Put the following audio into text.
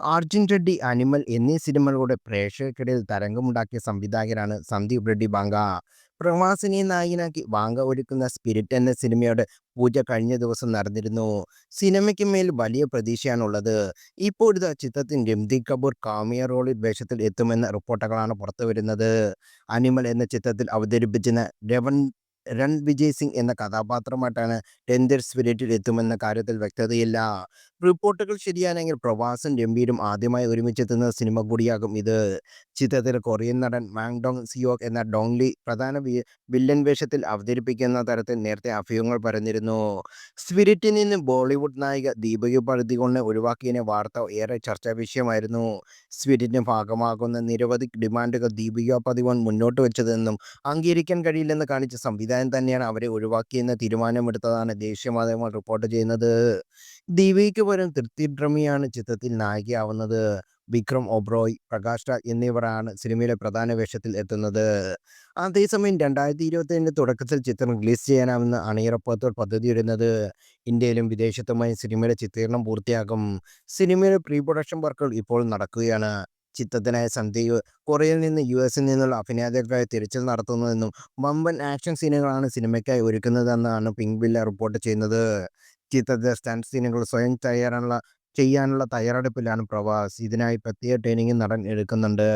Arjun Reddy, animal എന്നീ സിനിമകളുടെ പ്രേക്ഷകർക്കിടയിൽ തരംഗമുണ്ടാക്കിയ സംവിധായകനാണ് സന്ദീപ് റെഡ്ഡി ബാങ്ക. പ്രവാസിനി നായകനാക്കി ബാങ്ക ഒരുക്കുന്ന സ്പിരിറ്റ് എന്ന സിനിമയുടെ പൂജ കഴിഞ്ഞ ദിവസം നടന്നിരുന്നു. സിനിമയ്ക്ക് മേൽ വലിയ പ്രതീക്ഷയാണുള്ളത്. ഇപ്പോഴത്തെ ചിത്രത്തിൽ രംതി കപൂർ കാമിയ റോളിൽ വേഷത്തിൽ എത്തുമെന്ന റിപ്പോർട്ടുകളാണ് പുറത്തുവരുന്നത്. അനിമൽ എന്ന ചിത്രത്തിൽ അവതരിപ്പിച്ചിരുന്ന രവൺ രൺ വിജയ് സിംഗ് എന്ന കഥാപാത്രമായിട്ടാണ് ടെൻഡർ സ്പിരിറ്റിൽ എത്തുമെന്ന കാര്യത്തിൽ വ്യക്തതയില്ല. റിപ്പോർട്ടുകൾ ശരിയാണെങ്കിൽ പ്രവാസും ഗംഭീരും ആദ്യമായി ഒരുമിച്ചെത്തുന്ന സിനിമ കൂടിയാകും ഇത്. ചിത്രത്തിൽ കൊറിയൻ നടൻ മാങ്ഡോങ് സിയോക് എന്ന ഡോങ്ലി പ്രധാന വില്ലൻ വേഷത്തിൽ അവതരിപ്പിക്കുന്ന തരത്തിൽ നേരത്തെ അഭ്യൂഹങ്ങൾ പറഞ്ഞിരുന്നു സ്പിരിറ്റിൽ നിന്ന് ബോളിവുഡ് നായിക ദീപക പഴുതി കൊണ്ട് ഒഴിവാക്കിയതിനെ വാർത്ത ഏറെ ചർച്ചാ വിഷയമായിരുന്നു സ്പിരിറ്റിന് ഭാഗമാകുന്ന നിരവധി ഡിമാൻഡുകൾ ദീപിക മുന്നോട്ട് വെച്ചതെന്നും അംഗീകരിക്കാൻ കഴിയില്ലെന്ന് കാണിച്ച സംവിധാനം തന്നെയാണ് അവരെ ഒഴിവാക്കിയെന്ന് തീരുമാനമെടുത്തതാണ് ദേശീയ മാധ്യമങ്ങൾ റിപ്പോർട്ട് ചെയ്യുന്നത്. ദീപികയ്ക്ക് പകരം തൃപ്തി ഡ്രമിയാണ് ചിത്രത്തിൽ നായികയാവുന്നത്. വിക്രം ഒബ്രോയ് പ്രകാശ് രാജ് എന്നിവരാണ് സിനിമയിലെ പ്രധാന വേഷത്തിൽ എത്തുന്നത്. അതേസമയം രണ്ടായിരത്തി ഇരുപത്തിയേഴിന്റെ തുടക്കത്തിൽ ചിത്രം റിലീസ് ചെയ്യാനാവുന്ന അണിയറപ്പുറത്തോട് പദ്ധതി പദ്ധതിയിടുന്നത്. ഇന്ത്യയിലും വിദേശത്തുമായി സിനിമയുടെ ചിത്രീകരണം പൂർത്തിയാക്കും സിനിമയുടെ പ്രീ പ്രൊഡക്ഷൻ വർക്കുകൾ ഇപ്പോൾ നടക്കുകയാണ്. ചിത്രത്തിനായ സന്ദീപ് കൊറിയയിൽ നിന്ന് യു എസിൽ നിന്നുള്ള അഭിനേതാക്കളായി തിരച്ചിൽ നടത്തുന്നതെന്നും വമ്പൻ ആക്ഷൻ സീനുകളാണ് സിനിമയ്ക്കായി ഒരുക്കുന്നതെന്നാണ് പിങ്ക് ബില്ല റിപ്പോർട്ട് ചെയ്യുന്നത്. ചിത്രത്തിലെ സ്റ്റണ്ട് സീനുകൾ സ്വയം ചെയ്യാനുള്ള തയ്യാറെടുപ്പിലാണ് പ്രവാസ്. ഇതിനായി പ്രത്യേക ട്രെയിനിങ് നടൻ എടുക്കുന്നുണ്ട്.